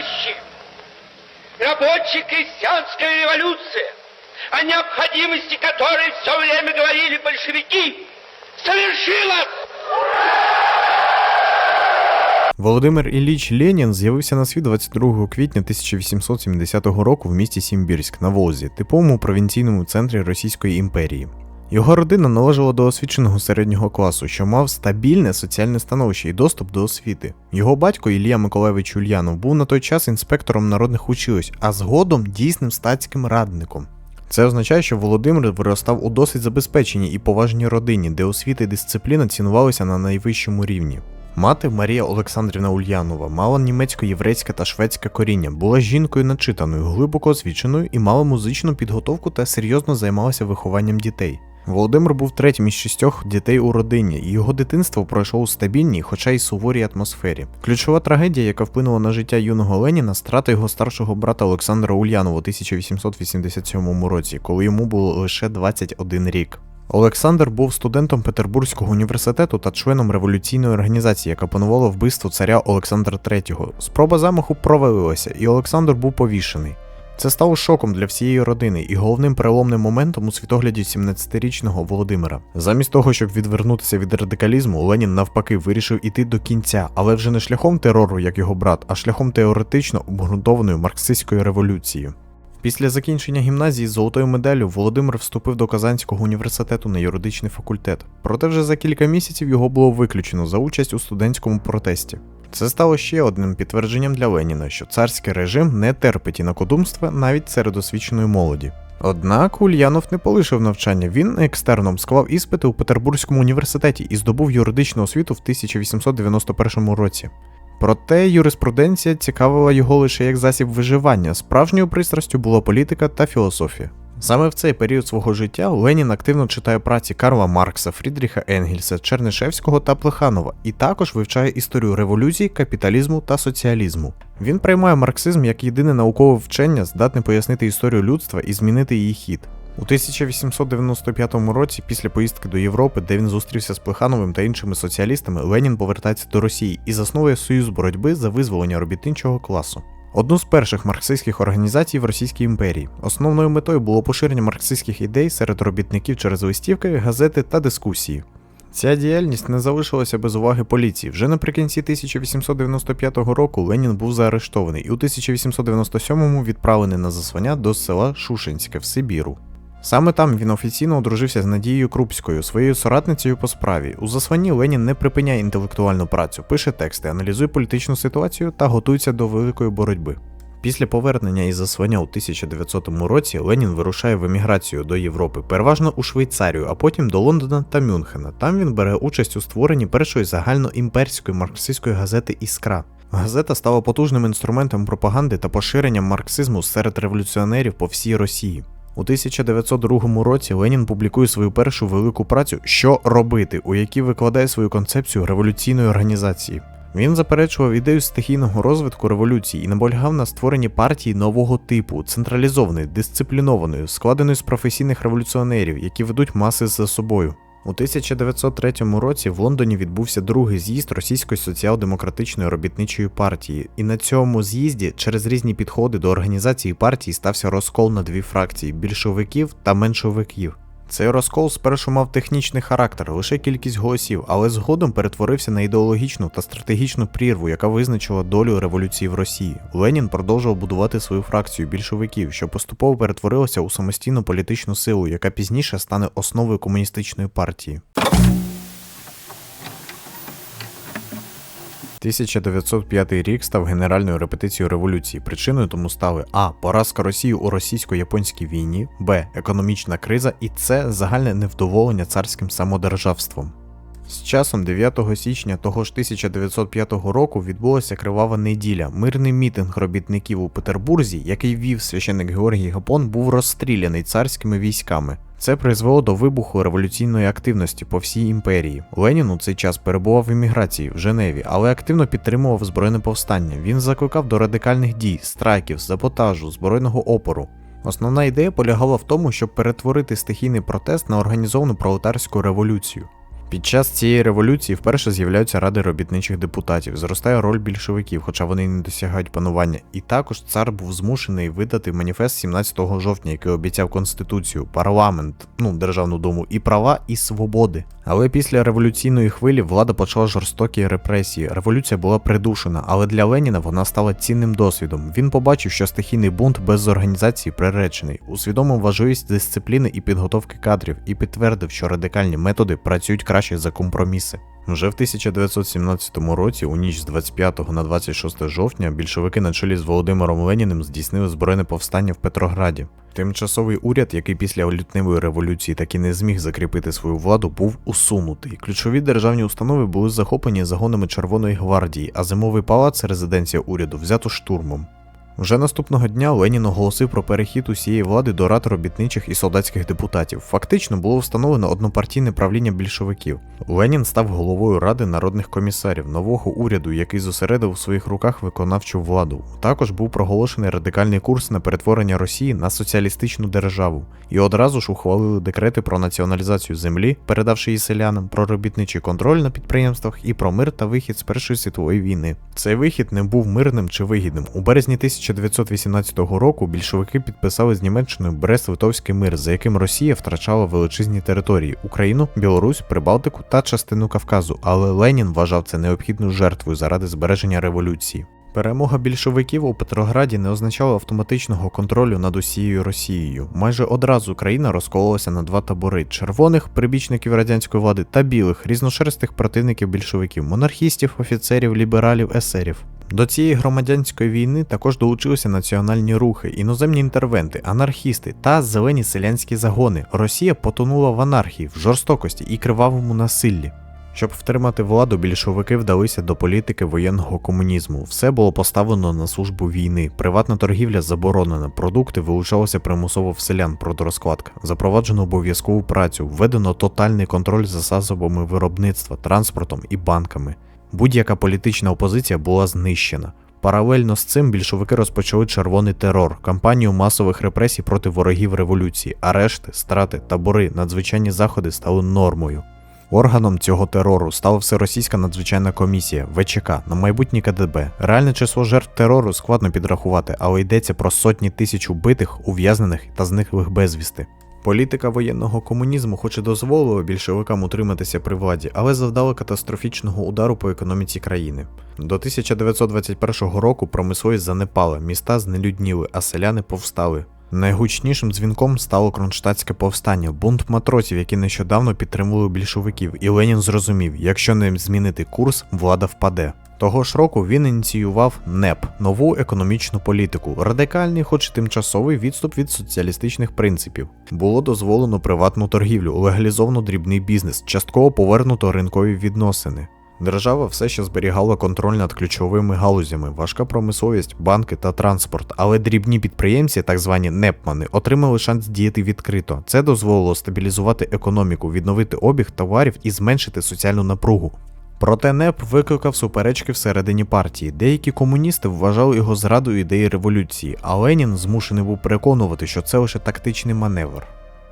товарищи! Рабоче-крестьянская революция, о необходимости которой все время говорили большевики, совершилась! Володимир Ілліч Ленін з'явився на світ 22 квітня 1870 року в місті Сімбірськ на Волзі, типовому провінційному центрі Російської імперії. Його родина належала до освіченого середнього класу, що мав стабільне соціальне становище і доступ до освіти. Його батько Ілля Миколаєвич Ульянов був на той час інспектором народних училищ, а згодом дійсним статським радником. Це означає, що Володимир виростав у досить забезпеченій і поважній родині, де освіта і дисципліна цінувалися на найвищому рівні. Мати Марія Олександрівна Ульянова мала німецько-єврейське та шведське коріння, була жінкою начитаною, глибоко освіченою і мала музичну підготовку та серйозно займалася вихованням дітей. Володимир був третім із шістьох дітей у родині, і його дитинство пройшло у стабільній, хоча й суворій атмосфері. Ключова трагедія, яка вплинула на життя юного Леніна, страта його старшого брата Олександра Ульянова у 1887 році, коли йому було лише 21 рік. Олександр був студентом Петербурзького університету та членом революційної організації, яка панувала вбивство царя Олександра III. Спроба замаху провалилася, і Олександр був повішений. Це стало шоком для всієї родини і головним переломним моментом у світогляді 17-річного Володимира. Замість того, щоб відвернутися від радикалізму, Ленін навпаки вирішив іти до кінця, але вже не шляхом терору, як його брат, а шляхом теоретично обґрунтованою марксистською революцією. Після закінчення гімназії з золотою медаллю Володимир вступив до Казанського університету на юридичний факультет. Проте вже за кілька місяців його було виключено за участь у студентському протесті. Це стало ще одним підтвердженням для Леніна, що царський режим не терпить інакодумства навіть серед освіченої молоді. Однак Ульянов не полишив навчання. Він екстерном склав іспити у Петербурзькому університеті і здобув юридичну освіту в 1891 році. Проте юриспруденція цікавила його лише як засіб виживання. Справжньою пристрастю була політика та філософія. Саме в цей період свого життя Ленін активно читає праці Карла Маркса, Фрідріха Енгельса, Чернишевського та Плеханова і також вивчає історію революції, капіталізму та соціалізму. Він приймає марксизм як єдине наукове вчення, здатне пояснити історію людства і змінити її хід. У 1895 році, після поїздки до Європи, де він зустрівся з Плехановим та іншими соціалістами, Ленін повертається до Росії і засновує союз боротьби за визволення робітничого класу. Одну з перших марксистських організацій в Російській імперії. Основною метою було поширення марксистських ідей серед робітників через листівки, газети та дискусії. Ця діяльність не залишилася без уваги поліції. Вже наприкінці 1895 року Ленін був заарештований і у 1897-му відправлений на заслання до села Шушенське в Сибіру. Саме там він офіційно одружився з Надією Крупською, своєю соратницею по справі. У засланні Ленін не припиняє інтелектуальну працю, пише тексти, аналізує політичну ситуацію та готується до великої боротьби. Після повернення із заслання у 1900 році Ленін вирушає в еміграцію до Європи, переважно у Швейцарію, а потім до Лондона та Мюнхена. Там він бере участь у створенні першої загальноімперської марксистської газети Іскра. Газета стала потужним інструментом пропаганди та поширення марксизму серед революціонерів по всій Росії. У 1902 році Ленін публікує свою першу велику працю Що робити, у якій викладає свою концепцію революційної організації. Він заперечував ідею стихійного розвитку революції і наполягав на створенні партії нового типу, централізованої, дисциплінованої, складеної з професійних революціонерів, які ведуть маси за собою. У 1903 році в Лондоні відбувся другий з'їзд Російської соціал-демократичної робітничої партії, і на цьому з'їзді через різні підходи до організації партії стався розкол на дві фракції більшовиків та меншовиків. Цей розкол спершу мав технічний характер, лише кількість голосів, але згодом перетворився на ідеологічну та стратегічну прірву, яка визначила долю революції в Росії. Ленін продовжував будувати свою фракцію більшовиків, що поступово перетворилася у самостійну політичну силу, яка пізніше стане основою комуністичної партії. 1905 рік став генеральною репетицією революції. Причиною тому стали а. Поразка Росії у російсько-японській війні, б. Економічна криза і С. Загальне невдоволення царським самодержавством. З часом 9 січня того ж 1905 року відбулася кривава неділя. Мирний мітинг робітників у Петербурзі, який вів священик Георгій Гапон, був розстріляний царськими військами. Це призвело до вибуху революційної активності по всій імперії. Ленін у цей час перебував в еміграції в Женеві, але активно підтримував збройне повстання. Він закликав до радикальних дій, страйків, саботажу, збройного опору. Основна ідея полягала в тому, щоб перетворити стихійний протест на організовану пролетарську революцію. Під час цієї революції вперше з'являються ради робітничих депутатів, зростає роль більшовиків, хоча вони не досягають панування. І також цар був змушений видати маніфест 17 жовтня, який обіцяв конституцію, парламент, ну державну думу, і права, і свободи. Але після революційної хвилі влада почала жорстокі репресії. Революція була придушена, але для Леніна вона стала цінним досвідом. Він побачив, що стихійний бунт без організації приречений, усвідомив важливість дисципліни і підготовки кадрів, і підтвердив, що радикальні методи працюють краще за компроміси. Вже в 1917 році, у ніч з 25 на 26 жовтня, більшовики на чолі з Володимиром Леніним здійснили збройне повстання в Петрограді. Тимчасовий уряд, який після лютневої революції так і не зміг закріпити свою владу, був усунутий. Ключові державні установи були захоплені загонами Червоної гвардії, а зимовий палац, резиденція уряду, взято штурмом. Вже наступного дня Ленін оголосив про перехід усієї влади до рад робітничих і солдатських депутатів. Фактично було встановлено однопартійне правління більшовиків. Ленін став головою ради народних комісарів нового уряду, який зосередив у своїх руках виконавчу владу. Також був проголошений радикальний курс на перетворення Росії на соціалістичну державу, і одразу ж ухвалили декрети про націоналізацію землі, передавши її селянам, про робітничий контроль на підприємствах і про мир та вихід з Першої світової війни. Цей вихід не був мирним чи вигідним. У березні 1918 року більшовики підписали з Німеччиною Брест-Литовський мир, за яким Росія втрачала величезні території Україну, Білорусь, Прибалтику та частину Кавказу, але Ленін вважав це необхідною жертвою заради збереження революції. Перемога більшовиків у Петрограді не означала автоматичного контролю над усією Росією. Майже одразу країна розкололася на два табори: червоних прибічників радянської влади та білих різношерстих противників більшовиків, монархістів, офіцерів, лібералів, есерів. До цієї громадянської війни також долучилися національні рухи, іноземні інтервенти, анархісти та зелені селянські загони. Росія потонула в анархії, в жорстокості і кривавому насиллі. Щоб втримати владу, більшовики вдалися до політики воєнного комунізму. Все було поставлено на службу війни. Приватна торгівля заборонена, продукти вилучалися примусово в селян проти розкладка. Запроваджено обов'язкову працю, введено тотальний контроль за засобами виробництва, транспортом і банками. Будь-яка політична опозиція була знищена. Паралельно з цим більшовики розпочали червоний терор, кампанію масових репресій проти ворогів революції, арешти, страти, табори, надзвичайні заходи стали нормою. Органом цього терору стала Всеросійська надзвичайна комісія ВЧК на майбутнє КДБ. Реальне число жертв терору складно підрахувати, але йдеться про сотні тисяч убитих, ув'язнених та зниклих безвісти. Політика воєнного комунізму хоч і дозволила більшовикам утриматися при владі, але завдала катастрофічного удару по економіці країни. До 1921 року промисловість занепала, міста знелюдніли, а селяни повстали. Найгучнішим дзвінком стало кронштадтське повстання, бунт матросів, які нещодавно підтримували більшовиків, і Ленін зрозумів, якщо не змінити курс, влада впаде. Того ж року він ініціював НЕП нову економічну політику, радикальний, хоч і тимчасовий відступ від соціалістичних принципів. Було дозволено приватну торгівлю, легалізовано дрібний бізнес, частково повернуто ринкові відносини. Держава все ще зберігала контроль над ключовими галузями, важка промисловість, банки та транспорт, але дрібні підприємці, так звані непмани, отримали шанс діяти відкрито. Це дозволило стабілізувати економіку, відновити обіг товарів і зменшити соціальну напругу. Проте НЕП викликав суперечки всередині партії. Деякі комуністи вважали його зрадою ідеї революції, а Ленін змушений був переконувати, що це лише тактичний маневр.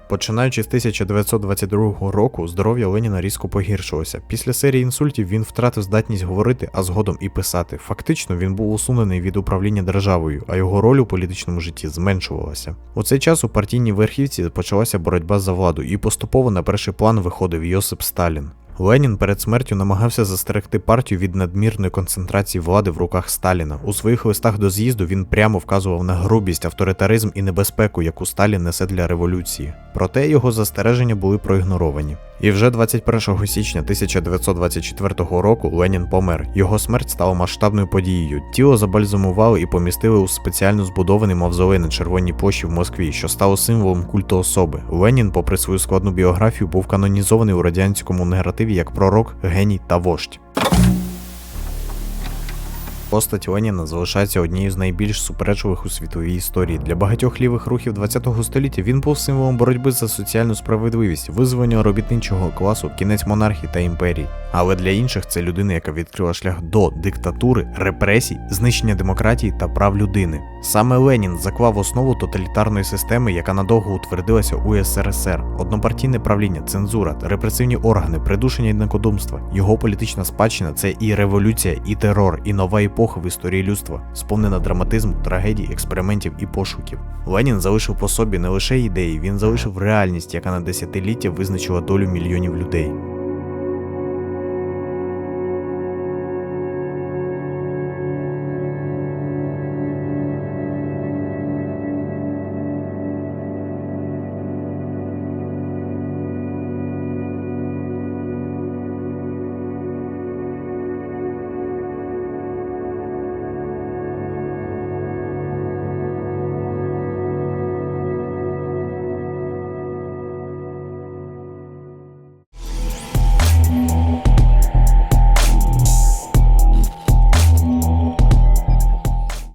Починаючи з 1922 року, здоров'я Леніна різко погіршилося. Після серії інсультів він втратив здатність говорити, а згодом і писати. Фактично, він був усунений від управління державою, а його роль у політичному житті зменшувалася. У цей час у партійній верхівці почалася боротьба за владу, і поступово на перший план виходив Йосип Сталін. Ленін перед смертю намагався застерегти партію від надмірної концентрації влади в руках Сталіна. У своїх листах до з'їзду він прямо вказував на грубість, авторитаризм і небезпеку, яку Сталін несе для революції. Проте його застереження були проігноровані. І вже 21 січня 1924 року Ленін помер. Його смерть стала масштабною подією. Тіло забальзамували і помістили у спеціально збудований мавзолей на Червоній площі в Москві, що стало символом культу особи. Ленін, попри свою складну біографію, був канонізований у радянському негативі як пророк, геній та вождь. Постать Леніна залишається однією з найбільш суперечливих у світовій історії. Для багатьох лівих рухів ХХ століття він був символом боротьби за соціальну справедливість, визволення робітничого класу, кінець монархії та імперії. Але для інших це людина, яка відкрила шлях до диктатури, репресій, знищення демократії та прав людини. Саме Ленін заклав основу тоталітарної системи, яка надовго утвердилася у СРСР, однопартійне правління, цензура, репресивні органи, придушення інакодумства. Його політична спадщина це і революція, і терор, і нова епоха в історії людства, сповнена драматизму, трагедій, експериментів і пошуків. Ленін залишив по собі не лише ідеї, він залишив реальність, яка на десятиліття визначила долю мільйонів людей.